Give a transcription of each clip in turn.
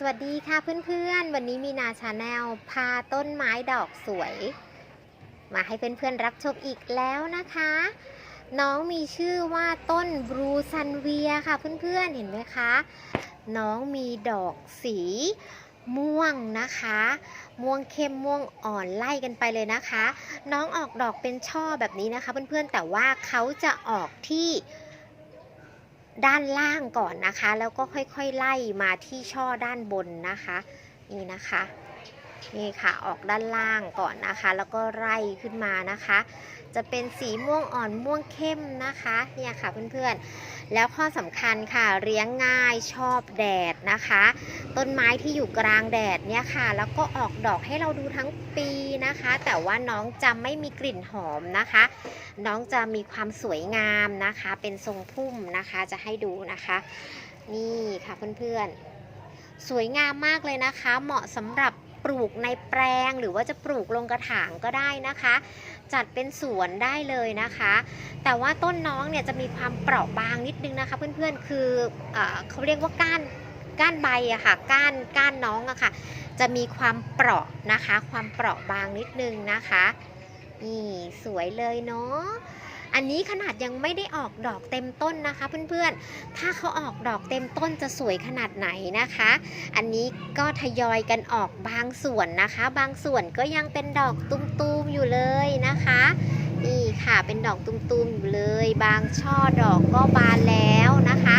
สวัสดีค่ะเพื่อนๆ วันนี้มีนาชาแนลพาต้นไม้ดอกสวย มาให้เพื่อนๆรับชมอีกแล้วนะคะ น้องมีชื่อว่าต้นบรูซันเวียค่ะเพื่อนๆ เห็นไหมคะ น้องมีดอกสีม่วงนะคะ ม่วงเข้มม่วงอ่อนไล่กันไปเลยนะคะ น้องออกดอกเป็นช่อแบบนี้นะคะ เพื่อนๆ แต่ว่าเขาจะออกที่ ด้านล่างก่อนนะคะ แล้วก็ค่อยๆไล่มาที่ช่อด้านบนนะคะ นี่นะคะ นี่ค่ะออกด้านล่างก่อนนะคะ แล้วก็ไล่ขึ้นมานะคะ จะเป็นสีม่วงอ่อนม่วงเข้มนะคะเนี่ยค่ะเพื่อนๆ แล้วข้อสำคัญค่ะเลี้ยงง่ายชอบแดดนะคะ ต้นไม้ที่อยู่กลางแดดเนี่ยค่ะ แล้วก็ออกดอกให้เราดูทั้งปีนะคะ แต่ว่าน้องจะไม่มีกลิ่นหอมนะคะ น้องจะมีความสวยงามนะคะ เป็นทรงพุ่มนะคะจะให้ดูนะคะ นี่ค่ะเพื่อนๆสวยงามมากเลยนะคะ เหมาะสำหรับ ปลูกในแปลง หรือว่าจะปลูกลงกระถางก็ได้นะคะ จัดเป็นสวนได้เลยนะคะ แต่ว่าต้นน้องเนี่ยจะมีความเปราะบางนิดนึงนะคะเพื่อนๆคือเออเขาเรียกว่าก้านก้านใบอะค่ะก้านก้านน้องอะค่ะ จะมีความเปราะนะคะ ความเปราะบางนิดนึงนะคะนี่สวยเลยเนาะ อันนี้ขนาดยังไม่ได้ออกดอกเต็มต้นนะคะ เพื่อนๆ ถ้าเขาออกดอกเต็มต้นจะสวยขนาดไหนนะคะ อันนี้ก็ทยอยกันออกบางส่วนนะคะ บางส่วนก็ยังเป็นดอกตุ้มๆอยู่เลยนะคะ นี่ค่ะเป็นดอกตุ้มๆอยู่เลย บางช่อดอกก็บานแล้วนะคะ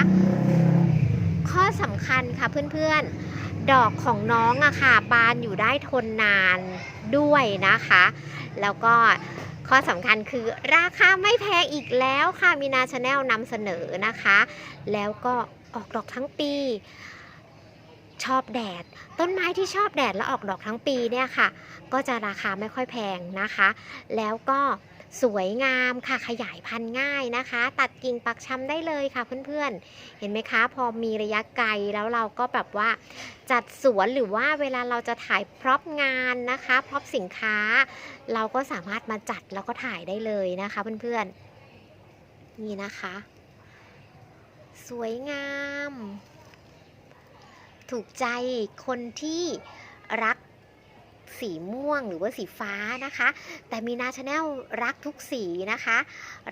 ข้อสำคัญค่ะเพื่อนๆ ดอกของน้องอะค่ะ บานอยู่ได้ทนนานด้วยนะคะ แล้วก็ ข้อสำคัญคือราคาไม่แพงอีกแล้วค่ะมีนาชาแนลนำเสนอนะคะ แล้วก็ออกดอกทั้งปี ชอบแดด ต้นไม้ที่ชอบแดดและออกดอกทั้งปีเนี่ยค่ะ ก็จะราคาไม่ค่อยแพงนะคะ แล้วก็ สวยงามค่ะขยายพันธุ์ง่ายนะคะ ตัดกิ่งปักชำได้เลยค่ะเพื่อนๆ เห็นไหมคะ พอมีระยะไกลแล้วเราก็แบบว่าจัดสวนหรือว่าเวลาเราจะถ่ายพร็อพงานนะคะพร็อพสินค้า เราก็สามารถมาจัดแล้วก็ถ่ายได้เลยนะคะเพื่อนๆ นี่นะคะ สวยงาม ถูกใจคนที่รัก สีม่วงหรือว่าสีฟ้านะคะ แต่มีนาชาแนลรักทุกสีนะคะ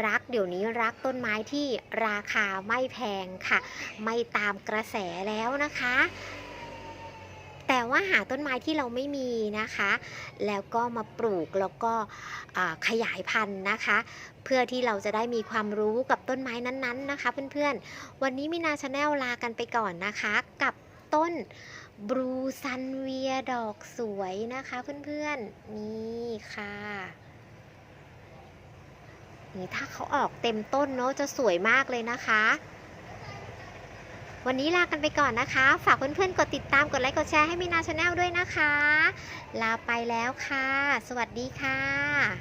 รักเดี๋ยวนี้รักต้นไม้ที่ราคาไม่แพงค่ะ ไม่ตามกระแสแล้วนะคะ แต่ว่าหาต้นไม้ที่เราไม่มีนะคะ แล้วก็มาปลูกแล้วก็ขยายพันธุ์นะคะ เพื่อที่เราจะได้มีความรู้กับต้นไม้นั้นๆนะคะ เพื่อนๆ วันนี้มีนาชาแนลลากันไปก่อนนะคะ กับต้น บรูซันเวียดอกสวยนะคะเพื่อนๆ นี่ค่ะนี่ถ้าเขาออกเต็มต้นเนาะจะสวยมากเลยนะคะ วันนี้ลากันไปก่อนนะคะ ฝากเพื่อนๆ กดติดตาม กดไลค์ กดแชร์ให้มีนาชาแนลด้วยนะคะ ลาไปแล้วค่ะ สวัสดีค่ะ